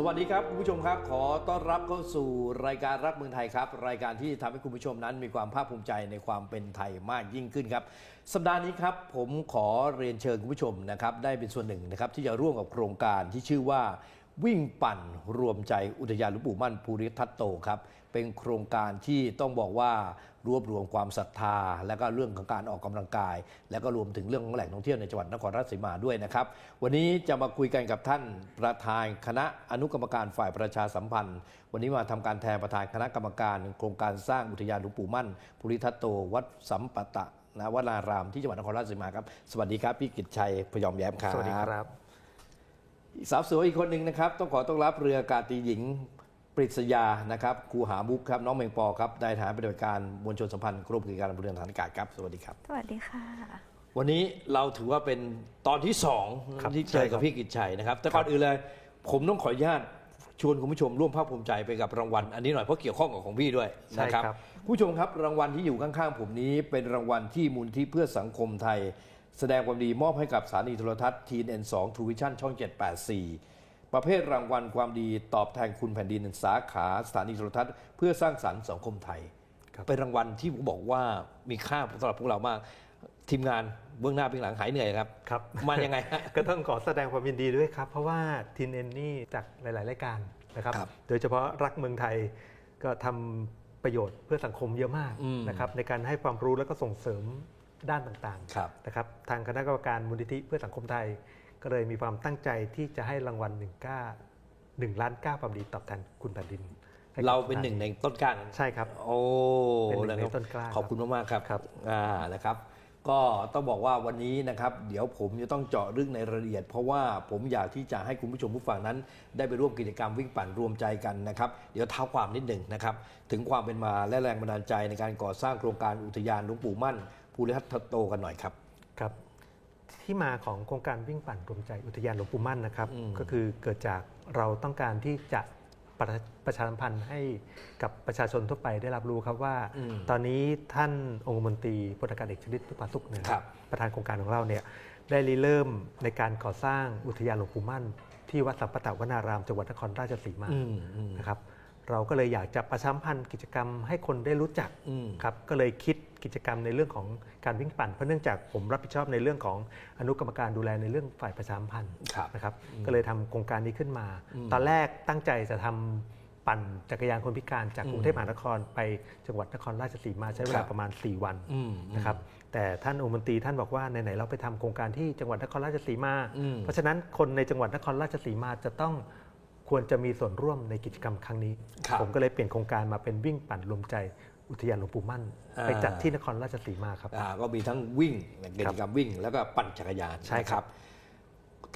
สวัสดีครับคุณผู้ชมครับ ขอต้อนรับเข้าสู่รายการรักเมืองไทยครับ รายการที่ทำให้คุณผู้ชมนั้นมีความภาคภูมิใจในความเป็นไทยมากยิ่งขึ้นครับ สัปดาห์นี้ครับผมขอเรียนเชิญคุณผู้ชมนะครับได้เป็นส่วนหนึ่งนะครับที่จะร่วมกับโครงการที่ชื่อว่าวิ่งปั่นรวมใจอุทยานหลวงปู่มั่นภูริทัตโตครับเป็นโครงการที่ต้องบอกว่ารวบรวมความศรัทธา และก็เรื่องของการออกกำลังกาย และก็รวมถึงเรื่องของแหล่งท่องเที่ยวในจังหวัดนครราชสีมาด้วยนะครับ วันนี้จะมาคุยกันกับท่านประธานคณะอนุกรรมการฝ่ายประชาสัมพันธ์ วันนี้มาทำการแทนประธานคณะกรรมการ โครงการสร้างอุทยานหลวงปู่มั่นภูริทัตโต วัดสัมปตะนะวนารามที่จังหวัดนครราชสีมาครับสวัสดีครับพี่กิตชัยพยอมแย้มครับสวัสดีครับสาวสวยอีกคนหนึ่งนะครับ ต้องขอต้อนรับเรืออากาศตรีหญิง ปริศยานะครับครูหามุกครับน้องเมงปอครับได้ฐานปฏิบัติการมวลชนสัมพันธ์กรมกิจการบริหารฐานอากาศครับสวัสดีครับ สวัสดีค่ะ วันนี้เราถือว่าเป็นตอนที่สองครับที่เจใช่อครักับบพี่กิจชัยนะครับ แต่ก่อนอื่นเลย ผมต้องขออนุญาตชวนคุณผู้ชมร่วมภาคภูมิใจไปกับรางวัลอันนี้หน่อยเพราะเกี่ยวข้องกับของพี่ด้วยใช่นะครับครับ คุณผู้ชมครับรางวัลที่อยู่ข้างๆผมนี้ เป็นรางวัลที่มูลที่เพื่อสังคมไทย แสดงความดีมอบให้กับสถานีโทรทัศน์ TN2 True Vision ช่อง 784 ประเภทรางวัลความดีตอบแทนคุณแผ่นดินสาขาสถานีโทรทัศน์เพื่อสร้างสรรค์สังคมไทยครับเป็นรางวัลที่ผมบอกว่ามีค่าสำหรับพวกเรามาก ทีมงานเบื้องหน้าเบื้องหลังหายเหนื่อยครับครับมายังไงฮะก็ต้องขอแสดงความยินดีด้วยครับ เพราะว่าทินเอ็นนี่จากหลาย ๆ รายการนะครับครับ โดยเฉพาะรักเมืองไทยก็ทำประโยชน์เพื่อสังคมเยอะมากอืมนะครับในการให้ความรู้แล้วก็ส่งเสริมด้านต่างครับๆนะครับทางคณะกรรมการมูลนิธิเพื่อสังคมไทย ก็เลยมีความตั้งใจที่จะให้รางวัลหนึ่งก้าหนึ่งล้านเก้าความดีตอบแทนคุณแผ่นดินให้กับเราเป็นหนึ่งในต้นกล้าใช่ครับ โอ้เป็นหนึ่งในะครับต้นกล้าขอบคุณมากๆครับครับอ่านะครับ ก็ต้องบอกว่าวันนี้นะครับ เดี๋ยวผมจะต้องเจาะลึกในรายละเอียด เพราะว่าผมอยากที่จะให้คุณผู้ชมผู้ฟังนั้น ได้ไปร่วมกิจกรรมวิ่งปั่นรวมใจกันนะครับ เดี๋ยวเท้าความนิดหนึ่งนะครับ ถึงความเป็นมาและแรงบันดาลใจในการก่อสร้างโครงการอุทยานหลวงปู่มั่นภูริทัตโตกันหน่อยครับครับ ที่มาของโครงการวิ่งปั่นรวมใจอุทยานหลวงปู่มั่นนะครับอืมก็คือเกิดจากเราต้องการที่จะประประชาสัมพันธ์ให้กับประชาชนทั่วไปได้รับรู้ครับว่าอืมตอนนี้ท่านองคมนตรีพลอากาศเอกชลิตพุทธสุขเนี่ยครับประธานโครงการของเราเนี่ยได้ริเริ่มในการก่อสร้างอุทยานหลวงปู่มั่น ที่วัดสัมปตะวนารามจังหวัดนครราชสีมาอืมอืมนะครับ เราก็เลยอยากจะประชาสัมพันธ์กิจกรรมให้คนได้รู้จักอืมครับก็เลยคิดกิจกรรมในเรื่องของการวิ่งปั่น เพราะเนื่องจากผมรับผิดชอบในเรื่องของอนุกรรมการดูแลในเรื่องฝ่ายประชาสัมพันธ์ครับนะครับก็เลยทำโครงการนี้ขึ้นมา ตอนแรกตั้งใจจะทำปั่นจักรยานคนพิการจากกรุงเทพมหานครไปจังหวัดนครราชสีมาใช้เวครัลาบประมาณ 4 วันอืมนะครับแต่ท่านองคมนตรีท่านบอกว่าไหนๆเราไปทำโครงการที่จังหวัดนครราชสีมาอืมเพราะฉะนั้นคนในจังหวัดนครราชสีมาจะต้อง ควรจะมีส่วนร่วมในกิจกรรมครั้งนี้ ครับ ผมก็เลยเปลี่ยนโครงการมาเป็นวิ่งปั่นรวมใจอุทยานหลวงปู่มั่นอ่าไปจัดที่นครราชสีมาครับ อ่าก็มีทั้งวิ่งกิจกรรมวิ่ง แล้วก็ปั่นจักรยานใช่ครับ นะ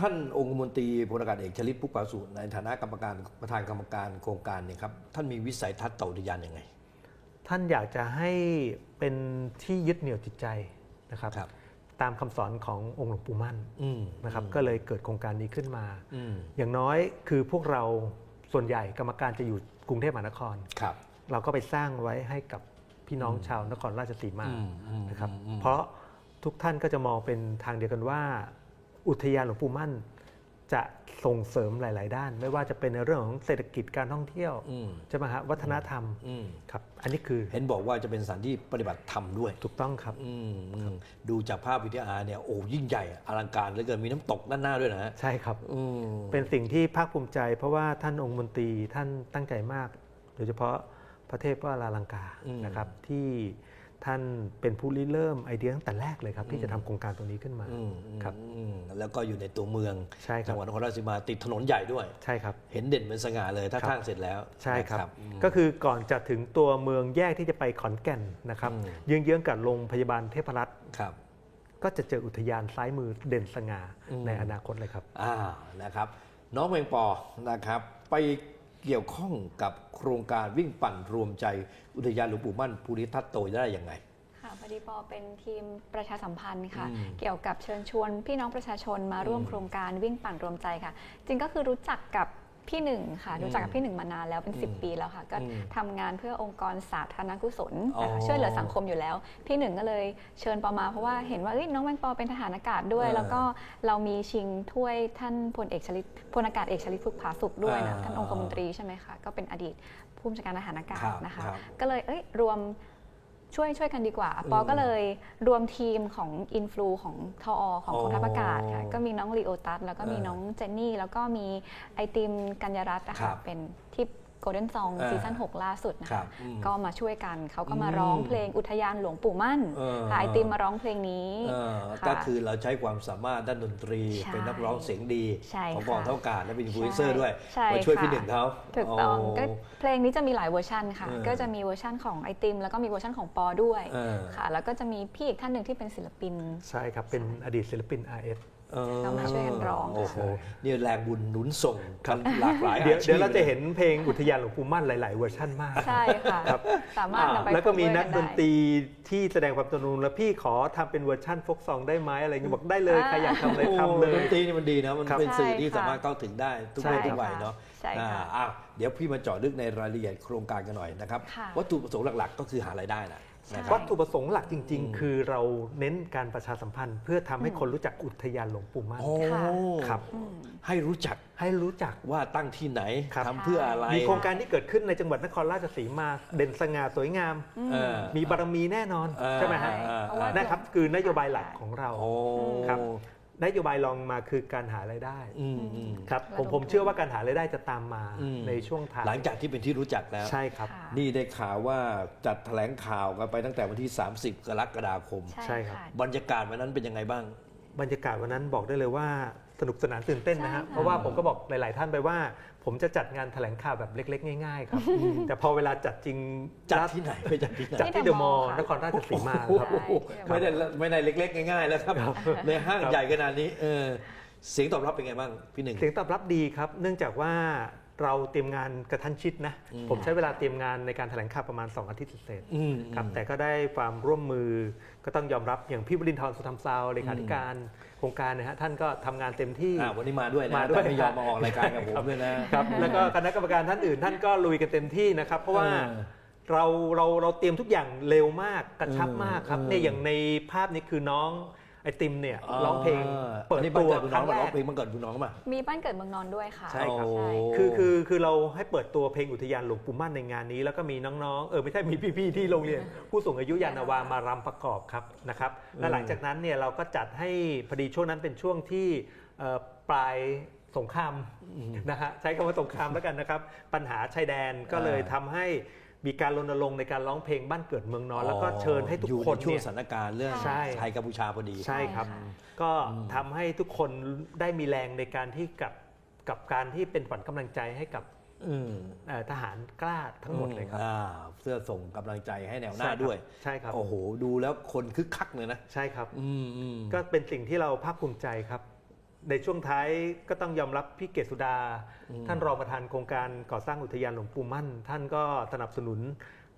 ท่านองคมนตรีพลอากาศเอกชลิตพุกปาสุในฐานะกรรมการประธานกรรมการโครงการเนี่ยครับท่านมีวิสัยทัศน์ต่ออุทยานยังไง ท่านอยากจะให้เป็นที่ยึดเหนี่ยวจิตใจนะครับ ครับ ตามคำสอนขององค์หลวงปู่มั่นอืมนะครับก็เลยเกิดโครงการนี้ขึ้นมาอืมอย่างน้อยคือพวกเราส่วนใหญ่กรรมการจะอยู่กรุงเทพมหานครครับ เราก็ไปสร้างไว้ให้กับพี่น้องชาวนครราชสีมาอืมอืมนะครับอืมเพราะทุกท่านก็จะมองเป็นทางเดียวกันว่า อุทยานหลวงปู่มั่น จะส่งเสริมหลาย ๆ ด้าน ไม่ว่าจะเป็นในเรื่องของเศรษฐกิจการท่องเที่ยวอืมใช่ไหมฮะวัฒนธรรมอืมครับอันนี้คือเห็นบอกว่าจะเป็นสถานที่ปฏิบัติธรรมด้วย ถูกต้องครับอืมอืมดูจากภาพวิทยาเนี่ยโอ้ยิ่งใหญ่อลังการเหลือเกินมีน้ำตกด้านหน้าด้วยนะฮะใช่ครับอืมเป็นสิ่งที่ภาคภูมิใจ เพราะว่าท่านองค์มนตรีท่านตั้งใจมาก โดยเฉพาะพระเทพวราลังกาอืมนะครับที่ ท่านเป็นผู้ริเริ่มไอเดียตั้งแต่แรกเลยครับ ที่จะทำโครงการตรงนี้ขึ้นมา อืมครับ อืมแล้วก็อยู่ในตัวเมืองใช่ครับจังหวัดนครราชสีมาติดถนนใหญ่ด้วย ใช่ครับ เห็นเด่นเป็นสง่าเลยถ้าครับ ข้างเสร็จแล้วใช่ครับ นะอืม ก็คือก่อนจะถึงตัวเมืองแยกที่จะไปขอนแก่นนะครับอืม เยื้องๆกับโรงพยาบาลเทพรัตน์ครับ ก็จะเจออุทยานซ้ายมือเด่นสง่าอืม ในอนาคตเลยครับ อ่านะครับ น้องเมงปอนะครับ ไป เกี่ยวข้องกับโครงการวิ่งปั่นรวมใจอุทยานหลวงปู่มั่นภูริทัตโตได้ยังไงค่ะพอดีปอเป็นทีมประชาสัมพันธ์ค่ะอืมเกี่ยวกับเชิญชวนพี่น้องประชาชนมาร่วมอืมโครงการวิ่งปั่นรวมใจค่ะ จริงก็คือรู้จักกับ พี่หนึ่งค่ะอืมรู้จักกับพี่หนึ่งมานานแล้วเป็นอืม10 ปีแล้วค่ะ ก็อืมทำงานเพื่อองค์กรสาธารณกุศลอ๋อนะคะช่วยเหลือสังคมอยู่แล้ว พี่หนึ่งก็เลยเชิญปอมาเพราะว่าเห็นว่าเอ้ยน้องแมงปอเป็นทหารอากาศด้วยเออแล้วก็เรามีชิงถ้วยท่านพลเอกชลิตพลอากาศเอกชลิตภูผาสุกด้วยนะอ่าท่านองคมนตรีใช่ไหมคะก็เป็นอดีตผู้บัญชาการทหารอากาศครับนะคะครับก็เลยเอ้ยรวม ช่วยช่วยกันดีกว่า ปออืมก็เลยรวมทีมของอินฟลูของทอของกองทัพอากาศค่ะอ๋อก็มีน้องลีโอตัสแล้วก็มีเออน้องเจนนี่ แล้วก็มีไอติมกัญญารัตน์นะครัคะบเป็นที่ โกลเด้นซองเออซีซั่น6ล่าสุดนะครัคะบอืมก็มาช่วยกันเขาก็มาอืมร้องเพลงอุทยานหลวงปู่มั่นเออ ค่ะไอติมมาร้องเพลงนี้เออค่ะ ก็คือเราใช้ความสามารถด้านดนตรี ใช่เป็นนักร้องเสียงดีใช่ของค่ะกองเท่าอากาศและเป็นอินฟลูเอนเซอร์ด้วย ใช่มาช่วยค่ะพี่หนึ่งเขาถูกต้องโก็เพลงนี้จะมีหลายเวอร์ชันค่ะ เออก็จะมีเวอร์ชันของไอติม แล้วก็มีเวอร์ชันของปอด้วยเออ ค่ะ แล้วก็จะมีพี่อีกท่านหนึ่งที่เป็นศิลปิน ใช่ครับ เป็นอดีตศิลปิน RS เออเรามาช่วยกันร้องค่ะโอ้โหนี่แรงบุญหนุนส่งกันหลากหลายเดี๋ยวอาชีพเดี๋ยวเราจะเห็นเพลงอุทยานหลวงปู่มั่นหลายๆเวอร์ชั่นมากใช่ค่ะสามารถนำไปแล้วก็มี cover นักไดนตรีที่แสดงความตนุนแล้วพี่ขอทำเป็นเวอร์ชั่นโฟกซองได้ไหมอะไรเงี้ยบอกได้เลยอ่าใครอยากทำอะไรโอ้โหทำเลดยนตรีนี่มันดีนะมันครับเป็นสื่อที่ใช่ค่ะสามารถเข้าถึงได้ทุกใช่เพศทุกค่ะวัยเนาะใช่ค่ะอ่าอ้าวเดี๋ยวพี่มาเจาะลึกในรายละเอียดโครงการกันหน่อยนะครับค่ะวัตถุประสงค์หลักๆ ก็คือหารายได้นะใช่ นะควัรับ ตถุประสงค์หลักจริงอืมๆคือเราเน้นการประชาสัมพันธ์ เพื่อทำให้คนรู้จักอุทยานหลวงปู่มั่น โอ้ค่ะ ครับ อืม ให้รู้จักให้รู้จัก ว่าตั้งที่ไหนครับ ทำเพื่ออะไรมีโครงการที่เกิดขึ้นในจังหวัดนครราชสีมา เด่นสง่าสวยงาม เออ มีบารมีแน่นอนเออใช่ไหมฮะ เออเพราะว่านะครับ คือนโยบายหลักของเรา โอ้ครับ นโยบายรองมาคือการหารายได้อืมอืมครับผมระดมผมเชื่อว่าการหารายได้จะตามมาอืมในช่วงท้ายหลังจากที่เป็นที่รู้จักแล้วใช่ครับค่ะนี่ได้ข่าวว่าจัดแถลงข่าวกันไปตั้งแต่วันที่ 30 กรกฎาคม ใช่ครับะบรรยากาศวันนั้นเป็นยังไงบ้าง บรรยากาศวันนั้นบอกได้เลยว่า สนุกสนานตื่นเต้นนะฮะใช่ค่ะเพราะว่าผมก็บอกหลาย ๆ ท่านไปว่า ผมจะจัดงานแถลงข่าวแบบเล็ก ๆ ง่าย ๆ ครับ แต่พอเวลาจัดจริงจัดที่ไหนไปจัดที่ไหนจัดที่เดอะมอลล์นครราชสีมาครับโอ้โหไม่ได้ไม่ได้เล็ก ๆ ง่าย ๆ แล้วครับ ในห้างครับใหญ่ขนาดนี้เออเสียงตอบรับเป็นไงบ้างพี่หนึ่งเสียงตอบรับดีครับ เนื่องจากว่าเราเตรียมงานกระทันชิดนะอืมผมใช้เวลาเตรียมงานในการแถลงข่าวประมาณ 2 อาทิตย์เศษอืมๆครับแต่ก็ได้ความร่วมมือก็ต้องยอมรับอย่างพี่วรินทร์สุธรรมซาวเลขาธิการโครงการนะฮะท่านก็ทำงานเต็มที่อ่าวันนี้มาด้วยนะมาด้วยแต่ไม่ยอมมาออกรายการกับผมด้วยนะครับแล้วก็คณะกรรมการท่านอื่น ท่านก็ลุยกันเต็มที่นะครับ เพราะว่าเออเราเราเราเตรียมทุกอย่างเร็วมากกระชับมากครับเออเนี่ยอย่างในภาพนี้คือน้อง ไอติมเนี่ยร้องเพลงเปิดอันนี้ตัวบ้านเกิดคุณคน้อรั้งงมาแรร้องกเพลงบ้านเกิดคุณน้องมามีบ้านเกิดเมืองนอนด้วยค่ะ ใช่ครับโอ้คือคือคือเราให้เปิดตัวเพลงอุทยานหลวงปู่มั่นในงานนี้ แล้วก็มีน้องๆเออไม่ใช่มีพี่ๆที่โรงเรียน ผู้สูงอายุยานนาวามารำประกอบครับนะครับและหลังจากนั้นเนี่ยเราก็จัดให้พอดีช่วงนั้นเป็นช่วงที่เอ่อปลายสงครามนะฮะใช้คำว่าสงครามแล้วกันนะครับ ปัญหาชายแดนก็เลยทำให้ มีการรณรงค์ในการร้องเพลงบ้านเกิดเมืองนอนแล้วก็เชิญให้ทุกอยู่คนในช่วงเนี่ยสถานการณ์เรื่องใช่ไทยกัมพูชาพอดีใช่ครับใช่ค่ะก็อืมทำให้ทุกคนได้มีแรงในการที่กับกับการที่เป็นขวัญกำลังใจให้กับอืมเอ่อทหารกล้าทั้งหมดเลยครับอ่าเพื่อส่งกำลังใจให้แนวหน้าใช่ครับด้วยใช่ครับโอ้โหดูแล้วคนคึกคักเลยนะใช่ครับอืมอืมก็เป็นสิ่งที่เราภาคภูมิใจครับ ในช่วงท้ายก็ต้องยอมรับพี่เกษสุดา ท่านรองประธานโครงการก่อสร้างอุทยานหลวงปู่มั่น ท่านก็สนับสนุน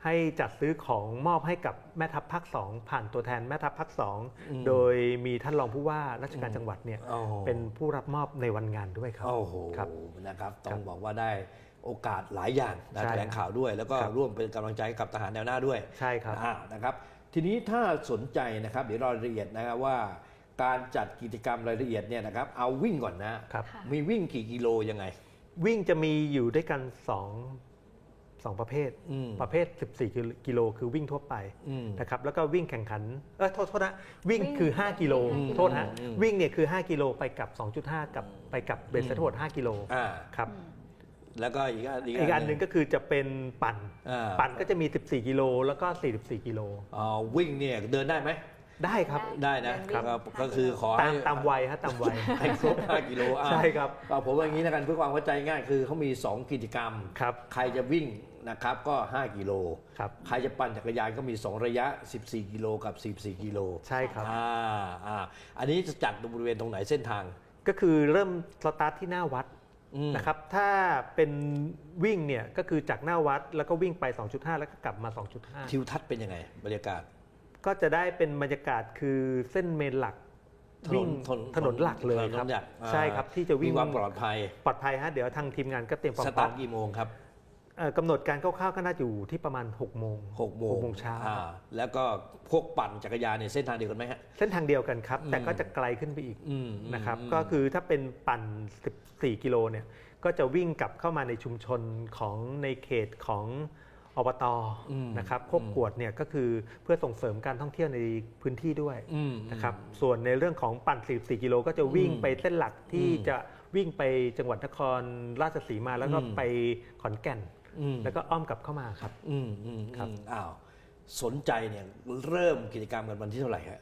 ให้จัดซื้อของมอบให้กับแม่ทัพภาคสองผ่านตัวแทนแม่ทัพภาคสองอืมโดยมีท่านรองผู้ว่าราชการจังหวัดเนี่ยโอ้โหเป็นผู้รับมอบในวันงานด้วยครับโอ้โหครับนะครับครัต้อบงบอกว่าได้โอกาสหลายอย่างนะใช่แถลงข่าวด้วย แล้วก็ครับร่วมเป็นกำลังใจให้กับทหารแนวหน้าด้วยใช่ครับอ่านะครับ ทีนี้ถ้าสนใจนะครับ เดี๋ยวรายละเอียดนะครับว่า การจัดกิจกรรมรายละเอียดเนี่ยนะครับเอาวิ่งก่อนนะครับค่ะมีวิ่งกี่กิโลยังไง วิ่งจะมีอยู่ด้วยกันสองสองประเภท อืม ประเภท 14 กิโลคือวิ่งทั่วไปอืม นะครับแล้วก็วิ่งแข่งขันเออโทษโทษนะวิ่งวิ่งคือ 5 กิโลอืมโทษฮะอืมวิ่งเนี่ยคือ 5 กิโลไปกับ 2.5 กับไปกับเบสอืมทั้งหมด5กิโลอ่า ครับแล้วก็อีกอันอีกอันหนึ่งก็คือจะเป็นปั่น อ่าปั่นก็จะมี 14 กิโลแล้วก็ 44 กิโลอ๋อวิ่งเนี่ยเดินได้ไหม ได้ครับ ได้นะเดินวิ่งครับห้าก็คือขอตาให้มตามวัยฮะตามวัย ให้ครบ 5กิโลอะใช่ครับก็ผมว่าอย่างนี้นะกันเพื่อความเข้าใจง่ายคือเขามี 2 กิจกรรม ครับ ใครจะวิ่งนะครับก็ 5 กิโล ครับ ใครจะปั่นจักรยานก็มี 2 ระยะ 14 กิโลกับ 14 กิโลใช่ครับ อ่าอ่าอันนี้จะจัดบริเวณตรงไหนเส้นทาง ก็คือเริ่มสตาร์ทที่หน้าวัดอืม นะครับ ถ้าเป็นวิ่งเนี่ยก็คือจากหน้าวัดแล้วก็วิ่งไป 2.5 แล้วก็กลับมา 2.5 ทิวทัศน์เป็นยังไง บรรยากาศ ก็จะได้เป็นบรรยากาศคือเส้นเมนหลักถนนวิ่งถนนถนนหลักเลยครับถนนหลักอ่าใช่ครับที่จะวิ่มีงความปลอดภัย ปลอดภัยฮะเดี๋ยวทางทีมงานก็เตรียมความสพร้ตาอร์มทกี่โมงครับเอ่อกำหนดการคร่าวๆก็น่าจะอยู่ที่ประมาณ 6 โมงหกโมงหกโมงเช้าอ่แล้วก็พวกปั่นจักรยานเนี่ยเส้นทางเดียวกันไหมฮะเส้นทางเดียวกันครับ แต่อืมก็จะไกลขึ้นไปอีกอืมนะครับอืมก็คือถ้าเป็นปั่น 14 กิโลเนี่ยก็จะวิ่งกลับเข้ามาในชุมชนของในเขตของ อบตอืมนะครับโคกอืมกวดเนี่ยก็คือเพื่อส่งเสริมการท่องเที่ยวในพื้นที่ด้วยอืมนะครับส่วนในเรื่องของปั่น 44 กิโลก็จะวิ่งอืมไปเส้นหลักที่อืมจะวิ่งไปจังหวัดนครราชสีมาแล้วก็อืมไปขอนแก่นอืมแล้วก็อ้อมกลับเข้ามาครับอืมอืมครับอืมอ้าวสนใจเนี่ยเริ่มกิจกรรมกันวันที่เท่าไหร่ฮะ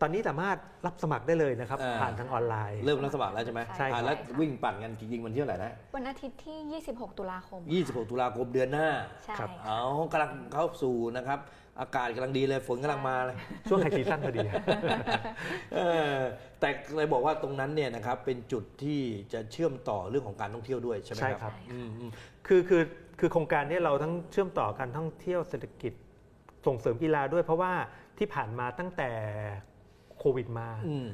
ตอนนี้สามารถรับสมัครได้เลยนะครับ อ่า ผ่านทางออนไลน์ เริ่มรับสมัครแล้วใช่ไหมใช่อ่าค่ะแล้ววิ่งปั่นกันจริงๆวันที่เท่าไหร่นะวันอาทิตย์ที่ 26 ตุลาคม26 ตุลาคมเดือนหน้า ใช่ครับ ค่ะ เอากำลังเข้าสู่นะครับ อากาศกำลังดีเลยฝนกำลังมาเลย ช่วงไฮซีซั่นพอดี เออแต่เลยบอกว่าตรงนั้นเนี่ยนะครับเป็นจุดที่จะเชื่อมต่อเรื่องของการท่องเที่ยวด้วยใช่ไหมใช่ครับครับอืมอืมคือคือคือโครงการเนี้เราทั้งเชื่อมต่อการท่องเที่ยวเศรษฐกิจส่งเสริมกีฬาด้วยเพราะว่าที่ผ่านมาตั้งแต่ โควิดมาอืม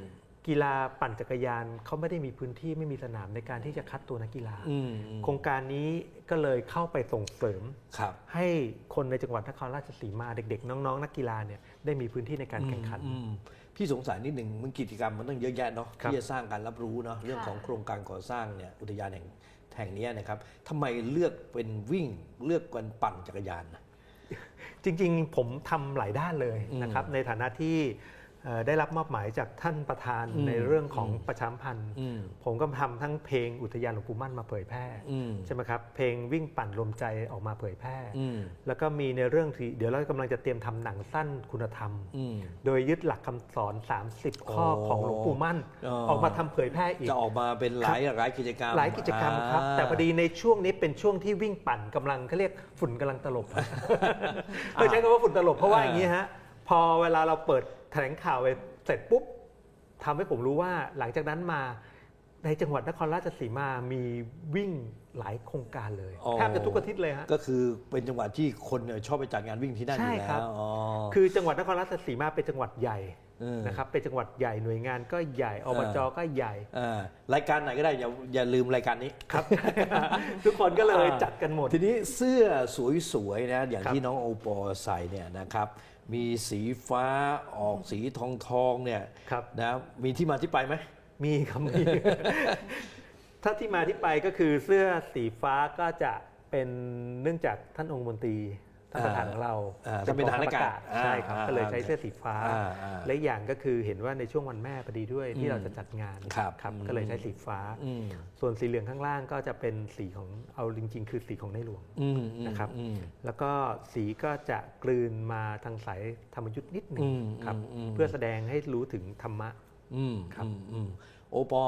กีฬาปั่นจักรยานเขาไม่ได้มีพื้นที่ไม่มีสนามในการที่จะคัดตัวนักกีฬาอืมอืมโครงการนี้ก็เลยเข้าไปส่งเสริมครับให้คนในจังหวัดนครราชสีมาเด็กๆ น้องๆ นักกีฬาเนี่ยได้มีพื้นที่ในการแข่งขันอืมพี่สงสัยนิดหนึ่งมันกิจกรรมมันต้องเยอะแยะเนาะครับที่จะสร้างการรับรู้เนาะเรื่องค่ะของโครงการก่อสร้างเนี่ยอุทยานแห่งแห่งเนี้ยนะครับทำไมเลือกเป็นวิ่งเลือกกันปั่นจักรยานนะจริงๆ ผมทำหลายด้านเลยนะครับในฐานะที่เอ่อ ได้รับมอบหมายจากท่านประธานอืมในเรื่องของอืมประชาสัมพันธ์อืมผมก็ทำทั้งเพลงอุทยานหลวงปู่มั่นมาเผยแพร่อืมใช่ไหมครับเพลงวิ่งปั่นรวมใจออกมาเผยแพร่อืมแล้วก็มีในเรื่องที่เดี๋ยวเรากำลังจะเตรียมทำหนังสั้นคุณธรรมอืมโดยยึดหลักคำสอน 30 ข้อโอ้ของหลวงปู่มั่นอ๋อออกมาทำเผยแพร่อีกจะออกมาเป็นหลายหลายกิจกรรมหลายกิจกรรมครับ แต่พอดีในช่วงนี้เป็นช่วงที่วิ่งปั่นกำลังเขาเรียกฝุ่นกำลังตลบเราใช้คำว่าฝุ่นตลบเพราะว่าอย่างนี้ฮะพอเวลาเราเปิด แถลงข่าวไปเสร็จปุ๊บทำให้ผมรู้ว่าหลังจากนั้นมาในจังหวัดนครราชสีมามีวิ่งหลายโครงการเลยอ๋อแทบจะทุกอาทิตย์เลยฮะก็คือเป็นจังหวัดที่คนเนี่ยชอบไปจัดงานวิ่งที่นั่นอใช่ยู่ครัแล้บวอ๋อคือจังหวัดนครราชสีมาเป็นจังหวัดใหญ่เออนะครับเป็นจังหวัดใหญ่หน่วยงานก็ใหญ่อบจก็ใหญ่อ่ารายการไหนก็ได้อย่าอย่าลืมรายการนี้ครับ ทุกคนก็เลยอ่าจัดกันหมด ทีนี้เสื้อสวยๆนะอย่างครับที่น้องโอปอใส่เนี่ยนะครับ มีสีฟ้าออกสีทองทองๆเนี่ยครับ นะมีที่มาที่ไปไหม มีครับมี ถ้าที่มาที่ไปก็คือเสื้อสีฟ้าก็จะเป็นเนื่องจากท่านองค์มนตรี ท่านประธานของเราอ่าท่านเป็นทหารอากาศใช่ครับอ่าก็เลยใช้เสื้อสีฟ้าอ่าอ่าและอีกอย่างก็คือเห็นว่าในช่วงวันแม่พอดีด้วยอืที่มเราจะจัดงานครับครับอืมก็เลยใช้สีฟ้าอืมส่วนสีเหลืองข้างล่างก็จะเป็นสีของเอาจริง ๆ คือสีของในหลวงอืมอืมนะครับอืมแล้วก็สีก็จะกลืนมาทางสายธรรมยุทธ์นิดหนึ่งอืมครับอืมอืมเพื่อแสดงให้รู้ถึงธรรมะอืมครับอืมอืมโอปอ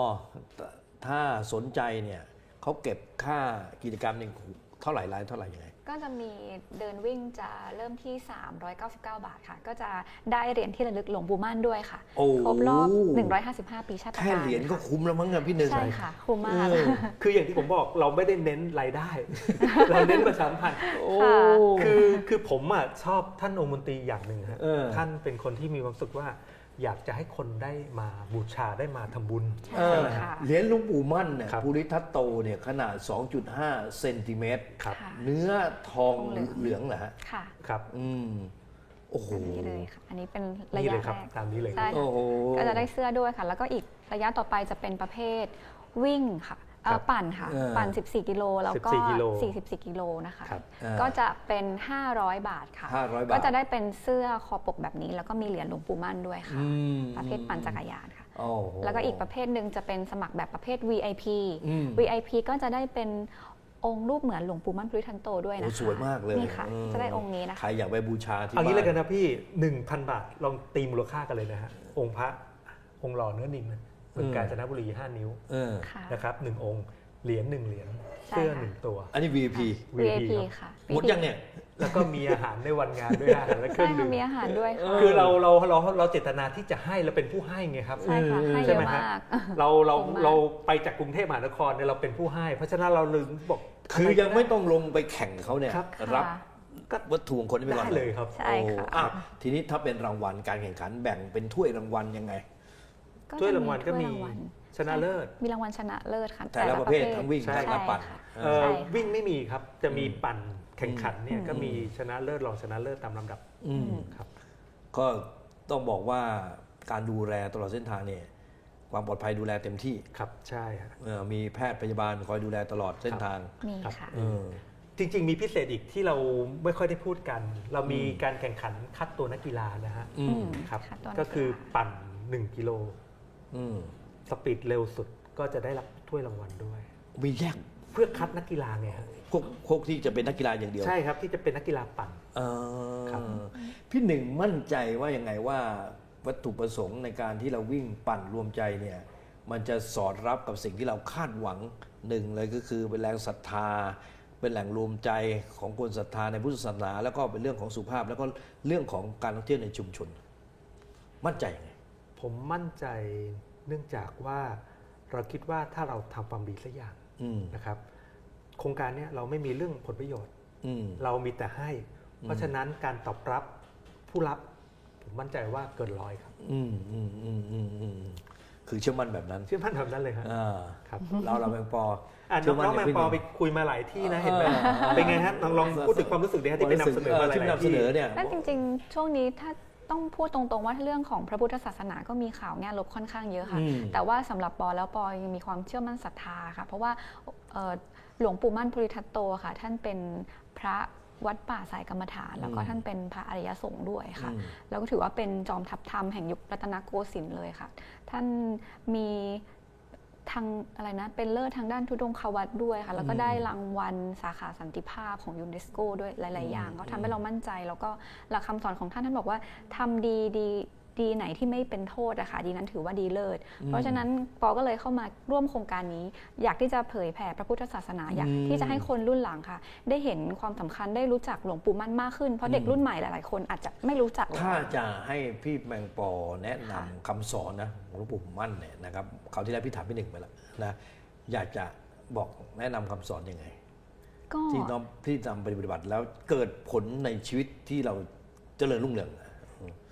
ถ้าสนใจเนี่ยเขาเก็บค่ากิจกรรมหนึ่งเท่าไหร่รายเท่าไหร่ยังไง ก็จะมีเดินวิ่งจะเริ่มที่ 399 บาทค่ะ ก็จะได้เหรียญที่ระลึกหลวงปู่มั่นด้วยค่ะ โอ้ครบรอบ 155 ปีชาติแค่เหรียญก็ค่ะคุ้มแล้วมั้งอะพี่หนึ่งใช่ค่ะคุ้มมาก เออคืออย่างที่ผมบอกเราไม่ได้เน้นรายได้ เราเน้นประชาสัมพันธ์โอ้ค่ะคือคือผมอะชอบท่านองค์มนตรีอย่างหนึ่งฮะเออ ท่านเป็นคนที่มีความรู้สึกว่า อยากจะให้คนได้มาบูชาได้มาทำบุญเออค่ะ เหรียญหลุงปู่มั่นเนี่ยครับ ภูริทัตโตเนี่ยขนาด 2.5 เซนติเมตร ครับ ค่ะ เนื้อทองทองเหลือง เหลืองเหรอฮะ ค่ะครับ อืม โอ้โห อันนี้เลยค่ะอันนี้เป็นระนี่ยะเลยคแรรับก ตามนี้เลยใช่โอ้โห ก็จะได้เสื้อด้วยค่ะ แล้วก็อีกระยะต่อไปจะเป็นประเภทวิ่งค่ะ เอ่อครับปั่นค่ะ เออปั่น 14 กิโลแล้วก็ 14กิโล44 กิโลนะคะ ครับอ่าก็จะเป็น 500 บาทค่ะ 500บาท ก็จะได้เป็นเสื้อคอปกแบบนี้ แล้วก็มีเหรียญหลวงปู่มั่นด้วยค่ะ อืมประเภทปั่นจักรยานค่ะ โอ้โห แล้วก็อีกประเภทหนึ่งจะเป็นสมัครแบบประเภท VIP อืม VIP ก็จะได้เป็นองค์รูปเหมือนหลวงปู่มั่นพุทธทันโตด้วยโอ้นะคะสวยมากเลยนี่ค่ะ อืมจะได้องค์นี้นะคะ ใครอยากไปบูชาที่เอางี้เลยกันบ้านนะพี่ 1,000 บาทลองตีมูลค่ากันเลยนะฮะองค์พระองค์หล่อเนื้อนินนะ เป็นกาญจนบุรี 5 นิ้วเออค่ะ นะครับหนึ่งองค์เหรียญหนึ่งเหรียญใช่เสื้อค่ะ หนึ่งตัว อันนี้ VIP VIP ครับค่ะหมดยังเนี่ย แล้วก็มีอาหารในวันงานด้วยอาหารและเครื่ใช่องค่ะดื่มมีอาหารด้วยค่ะ คือเราเราเราเราเจตนาที่จะให้เราเป็นผู้ให้ไงครับ ใช่ค่ะ ให้ใช่เยไหมอะฮะ มาก เราเราขอบคุณมาก เราไปจากกรุงเทพมหานครเนี่ยเราเป็นผู้ให้ เพราะฉะนั้นเราลึงบอกคือยังไม่ต้องลงไปแข่งเขาเนี่ยครับ รับค่ะก็วัตถุมงคลนี้ไปก่อนได้เลยครับ ใช่ค่ะ โอ้อ่ทีนี้ถ้าเป็นรางวัลการแข่งขันแบ่งเป็นถ้วยรางวัลยังไงก็ ถ้วยจะรางวัลก็มีถ้วยรางวัลชนะเลิศ มีรางวัลชนะเลิศค่ะแต่ละประเภททั้งวิ่งใช่ ทั้งนักปั่นค่ะ เอ่อใช่ค่ะ วิ่งไม่มีครับ จะมีอืมปั่นแข่งขันเนี่ยอืมก็มีชนะเลิศรองชนะเลิศตามลำดับอืม ครับ ก็ต้องบอกว่าการดูแลตลอดเส้นทางเนี่ยความปลอดภัยดูแลเต็มที่ครับใช่ฮะ เอ่อมีแพทย์พยาบาลคอยดูแลตลอดเส้นทางมีครับ ค่ะ เออ จริง ๆ มีพิเศษอีกที่เราไม่ค่อยได้พูดกัน เรามีอืมการแข่งขันคัดตัวนักกีฬานะฮะอือืมมครับค่ะตัวนัก็คือฬาปั่น 1 กิโล อืมสปีดเร็วสุดก็จะได้รับถ้วยรางวัลด้วย มีแยกเพื่อคัดนักกีฬาไงฮะพวกพวกที่จะเป็นนักกีฬาอย่างเดียวใช่ครับที่จะเป็นนักกีฬาปั่น เออครับ พี่หนึ่งมั่นใจว่ายังไงว่าวัตถุประสงค์ในการที่เราวิ่งปั่นรวมใจเนี่ย มันจะสอดรับกับสิ่งที่เราคาดหวังหนึ่งเลยก็คือเป็นแรงศรัทธา เป็นแหล่งรวมใจของคนศรัทธาในพุทธศาสนา แล้วก็เป็นเรื่องของสุภาพ แล้วก็เรื่องของการท่องเที่ยวในชุมชน มั่นใจไง ผมมั่นใจเนื่องจากว่าเราคิดว่าถ้าเราทำความดีสักอย่างอืมนะครับ โครงการเนี้ยเราไม่มีเรื่องผลประโยชน์อืมเรามีแต่ให้ เพราะฉะนั้นการตอบรับผู้รับ ผมมั่นใจว่าเกินร้อยครับ อืมอืมอืมอืมอืมคือเชื่อมั่นแบบนั้น เชื่อมั่นแบบนั้นเลยครับอ่าครับเราเราแมงปออะเชื่น้องๆแมงในพี่ปอหไปนึ่งคุยมาหลายที่นะเห็นไหมเออเออเป็นไงฮะลองลองพูดถึงความรู้สึกดีฮะที่ไปนำเสนอมาหลาที่ยนำๆเสที่นอเนี่ยแล้วจริงๆ ช่วงนี้ถ้า ต้องพูดตรงๆว่าเรื่องของพระพุทธศาสนาก็มีข่าวแง่ลบค่อนข้างเยอะค่ะอืมแต่ว่าสำหรับปอแล้วปอยังมีความเชื่อมั่นศรัทธาค่ะ เพราะว่าเอ่อหลวงปู่มั่นภูริทัตโตค่ะ ท่านเป็นพระวัดป่าสายกรรมฐาน แล้วก็อืมท่านเป็นพระอริยสงฆ์ด้วยค่ะอืมแล้วก็ถือว่าเป็นจอมทัพธรรมแห่งยุครัตนโกสินทร์เลยค่ะ ท่านมี ทางอะไรนะเป็นเลิศทางด้านทุดงควัตด้วยค่ะ แล้วก็อืมได้รางวัลสาขาสันติภาพของยูเนสโกด้วยหลาย ๆ อย่างอืมก็ทำให้เรามั่นใจ แล้วก็หลักคำสอนของท่านท่านบอกว่าทำดีดี ดีไหนที่ไม่เป็นโทษอะค่ะดีนั้นถือว่าดีเลิศ เพราะฉะนั้นปอก็เลยเข้ามาร่วมโครงการนี้ อยากที่จะเผยแผ่พระพุทธศาสนาอยากอืมที่จะให้คนรุ่นหลังค่ะ ได้เห็นความสำคัญได้รู้จักหลวงปู่มั่นมากขึ้นเพราะเด็กอืมรุ่นใหม่หลาย ๆ คนอาจจะไม่รู้จักเลยถ้าจะให้พี่แมงปอแนะนำค่ะคำสอนนะของหลวงปู่มั่นเนี่ยนะครับเขาวที่แล้วพี่ถามพี่หนึ่งไปแล้วนะอยากจะบอกแนะนำคำสอนยังไงก็ที่น้องที่นำไปปฏิบัติแล้วเกิดผลในชีวิตที่เราเจริญรุ่งเรือง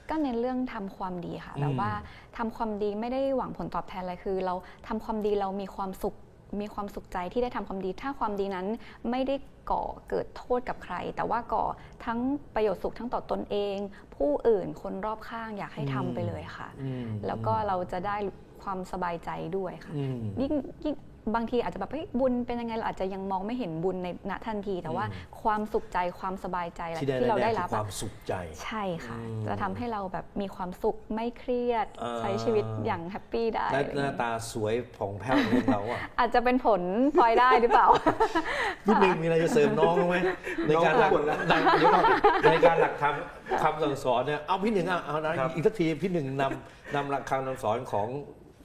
ก็เน้นเรื่องทำความดีค่ะอืมแบบว่าทำความดีไม่ได้หวังผลตอบแทนอะไรคือ เราทำความดีเรามีความสุขมีความสุขใจที่ได้ทำความดี ถ้าความดีนั้นไม่ได้ก่อเกิดโทษกับใคร แต่ว่าก่อทั้งประโยชน์สุขทั้งต่อตนเอง ผู้อื่นคนรอบข้างอยากให้ทำไปเลยค่ะอืมแล้วก็เราจะได้ความสบายใจด้วยค่ะอืมยิ่งยิ่ง บางทีอาจจะแบบเฮ้ยบุญเป็นยังไงเราอาจจะยังมองไม่เห็นบุญในณทันที แต่ว่าอืมความสุขใจความสบายใจที่ได้ที่เราแรได้กๆรัคืบอควาอะมสุขใจ ใช่ค่ะอืมจะทำให้เราแบบมีความสุขไม่เครียดอ่าใช้ชีวิตอย่างแฮปปี้ได้และอะไรอย่างหน้าเงี้ยตาสวยผ่องแผ้วของเราอะอาจจะเป็นผลพลอยได้หรือเปล่าพี่หนึ่งมีอะไรจะเสริมน้องไหมในการหลักน้องหมดแล้วในเดี๋ยวก่อนในการหลักคำคำสั่งสอนเนี่ยเอาพี่หนึ่งอะเอานะครับอีกสักทีพี่หนึ่งนำนำหลักคำสั่งสอนของ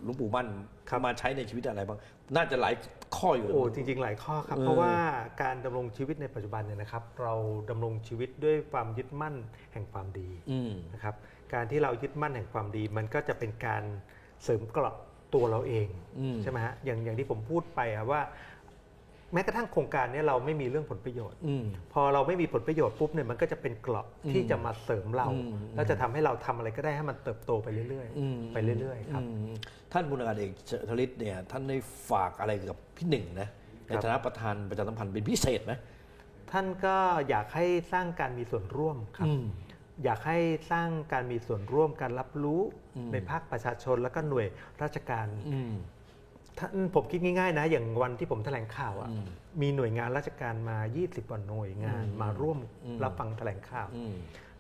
หลวงปู่มั่นเข้า มาใช้ในชีวิตอะไรบ้าง น่าจะหลายข้ออยู่โอ้จริง ๆ หลายข้อครับเออเพราะว่าการดำรงชีวิตในปัจจุบันเนี่ยนะครับ เราดำรงชีวิตด้วยความยึดมั่นแห่งความดีอืมนะครับ การที่เรายึดมั่นแห่งความดี มันก็จะเป็นการเสริมเกราะตัวเราเองอืมใช่ไหมฮะอย่างอย่างที่ผมพูดไปอะว่า แม้กระทั่งโครงการเนี้เราไม่มีเรื่องผลประโยชน์อืมพอเราไม่มีผลประโยชน์ปุ๊บเนี่ยมันก็จะเป็นเกราะอืมที่จะมาเสริมเราอืมแล้วจะทำให้เราทำอะไรก็ได้ให้มันเติบโตไปเรื่อยอืมๆไปเรื่อยๆครับอืมท่านบุญอากาศเอกเฉลิมฤทธิ์เนี่ยท่านได้ฝากอะไรกับพี่หนึ่งนะในครับฐานะประธานประชาสัมพันธ์เป็นพิเศษไหมท่านก็อยากให้สร้างการมีส่วนร่วมครับอืมอยากให้สร้างการมีส่วนร่วมการรับรู้อืมในภาคประชาชนแล้วก็หน่วยราชการอืม ท่านผมคิดง่ายๆนะ อย่างวันที่ผมแถลงข่าวอะอืมมีหน่วยงานราชการมา 20กว่าหน่วยงานอืมมาร่วมอืมรับฟังแถลงข่าวอืม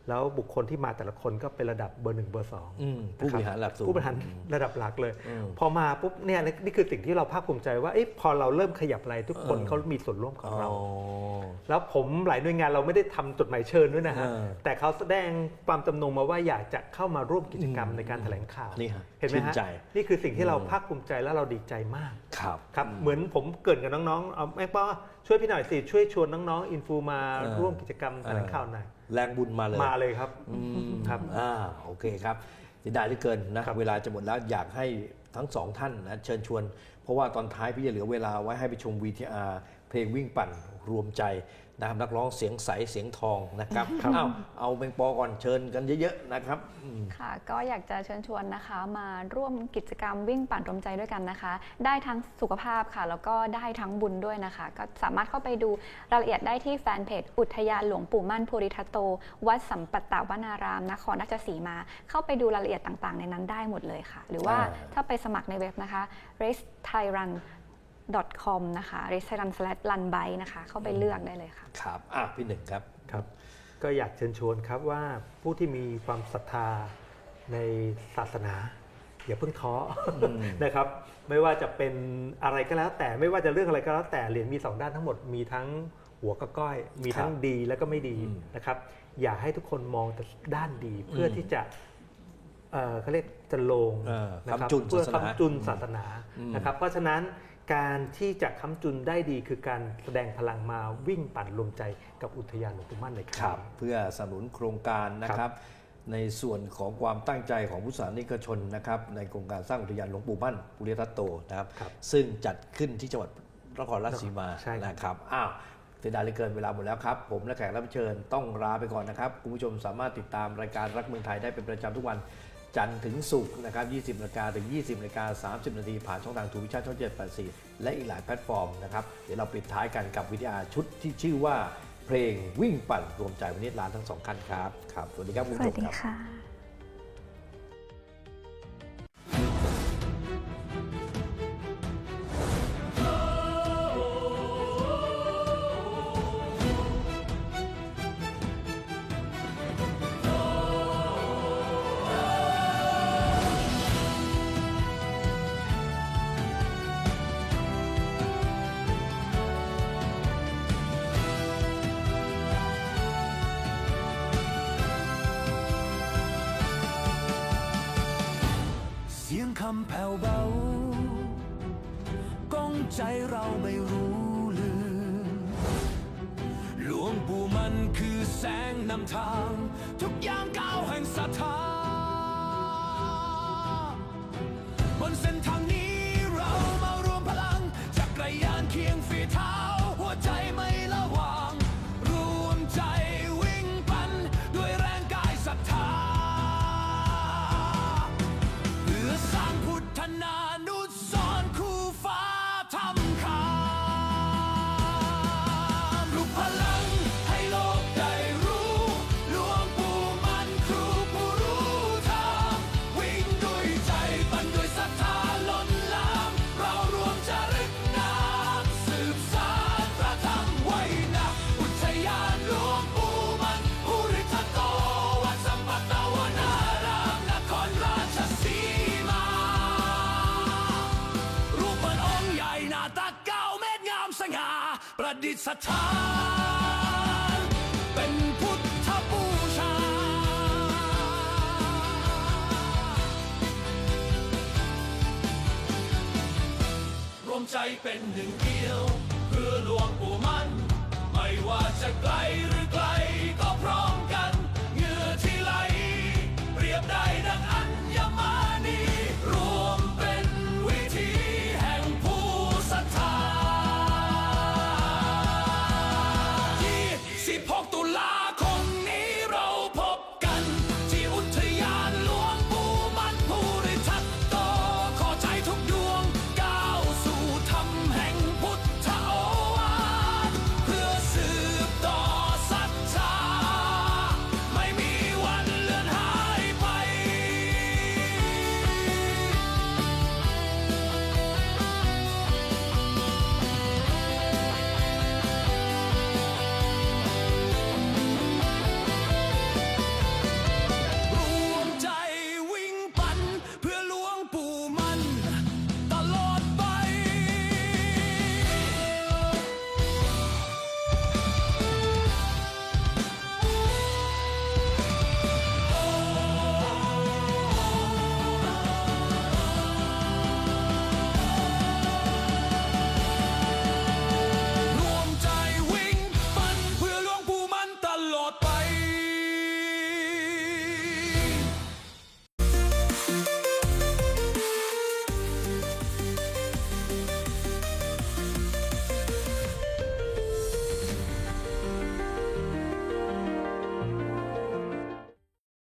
แล้วบุคคลที่มาแต่ละคนก็เป็นระดับเบอร์หนึ่งเบอร์สองอืมผู้บริหารระดับสูงผู้บริหารระดับหลักเลยอืมพอมาปุ๊บเนี่ยนี่คือสิ่งที่เราภาคภูมิใจว่าเอ๊ะพอเราเริ่มขยับอะไรทุกคนเออเขามีส่วนร่วมกับเราอ๋อแล้วผมหลายหน่วยงานเราไม่ได้ทำจดหมายเชิญด้วยนะฮะเออแต่เขาแสดงความจำนงมาว่าอยากจะเข้ามาร่วมกิจกรรมอืมในการแถลงข่าวนี่ฮะเห็นไหมชื่นฮะใจนี่คือสิ่งที่เราอืมภาคภูมิใจและเราดีใจมากครับครับเหมือนผมเกริดกับน้องๆเอาแม่ป้อช่วยพี่หน่อยสิช่วยชวนน้องๆอินฟูมาเออร่วมกิจกรรมแถลงข่าวหน่อย แรงบุญมาเลยมาเลยครับอืมครับอ่าโอเคครับเสียดายเหลือเกินนะครับเวลาจะหมดแล้วอยากให้ทั้งสองท่านนะเชิญชวน เพราะว่าตอนท้ายพี่จะเหลือเวลาไว้ให้ไปชม VTR เพลงวิ่งปั่นรวมใจ นะครับนักร้องเสียงใสเสียงทองนะครับเอาเอาแมงปอก่อนเชิญกันเยอะๆนะครับอืม ค่ะ ก็อยากจะเชิญชวนนะคะ มาร่วมกิจกรรมวิ่งปั่นรวมใจด้วยกันนะคะ ได้ทั้งสุขภาพค่ะ แล้วก็ได้ทั้งบุญด้วยนะคะ ก็สามารถเข้าไปดูรายละเอียดได้ที่แฟนเพจอุทยานหลวงปู่มั่นภูริทัตโต วัดสัมปตะวนาราม นครราชสีมา เข้าไปดูรายละเอียดต่างๆ ในนั้นได้หมดเลยค่ะ หรือว่าอ่า ถ้าไปสมัครในเว็บนะคะ race thai run com นะคะ race thai run slash run by นะคะ เข้าไปเลือกได้เลยค่ะ ครับอะพี่หนึ่งครับ ครับก็อยากเชิญชวนครับว่าผู้ที่มีความศรัทธาในศาสนา อย่าเพิ่งท้ออม นะครับ ไม่ว่าจะเป็นอะไรก็แล้ว แต่ไม่ว่าจะเรื่องอะไรก็แล้วแต่เหรียญมีสองด้านทั้งหมดมีทั้งหัวกับก้อย มีทั้งดีและก็ไม่ดีอืมนะครับ อย่าให้ทุกคนมองแต่ด้านดีเพื่ออมที่จะเอ่อเขาเรียกจะลงเออนะครับค้ำจุนเพื่อศาสนาค้ำจุนศาสนาอืมนะครับ เพราะฉะนั้น การที่จะค้ำจุนได้ดีคือการแสดงพลังมาวิ่งปั่นรวมใจกับอุทยานหลวงปู่มั่นในคครั้รังบ นี้ เพื่อสนับสนุนโครงการนะครับ ในส่วนของความตั้งใจของผู้สานิกชนนะครับ ในโครงการสร้างอุทยานหลวงปู่มั่นปุริยทัตโตนะครับ ครับซึ่งจัดขึ้นที่จังหวัดนครราชสีมาใช่ครับ นะครับอ้าวเสียดายเหลือเกินเวลาหมดแล้วครับ ผมและแขกรับเชิญต้องลาไปก่อนนะครับ คุณผู้ชมสามารถติดตามรายการรักเมืองไทยได้เป็นประจำทุกวัน จันทร์ถึงศุกร์นะครับ 20นาฬิกาถึง 20นาฬิกา30 นาที ผ่านช่องทางทูวิชั่นช่อง 784 และอีกหลายแพลตฟอร์มนะครับ เดี๋ยวเราปิดท้ายกันกับวิทยาชุดที่ชื่อว่าเพลงวิ่งปั่นรวมใจวันนี้ลาทั้งสองคันครับ ครับ สวัสดีครับคุณผู้ชวัสมดีครับำแผ่วเบา ก้องใจเราไม่รู้ลืม หลวงปู่มันคือแสงนำทาง ทุกอย่างก้าวแห่งศรัทธา ดิษฐานเป็นพุทธบูชา รวมใจเป็นหนึ่งเดียว เพื่อหลวงปู่มันไม่ว่าจะไกล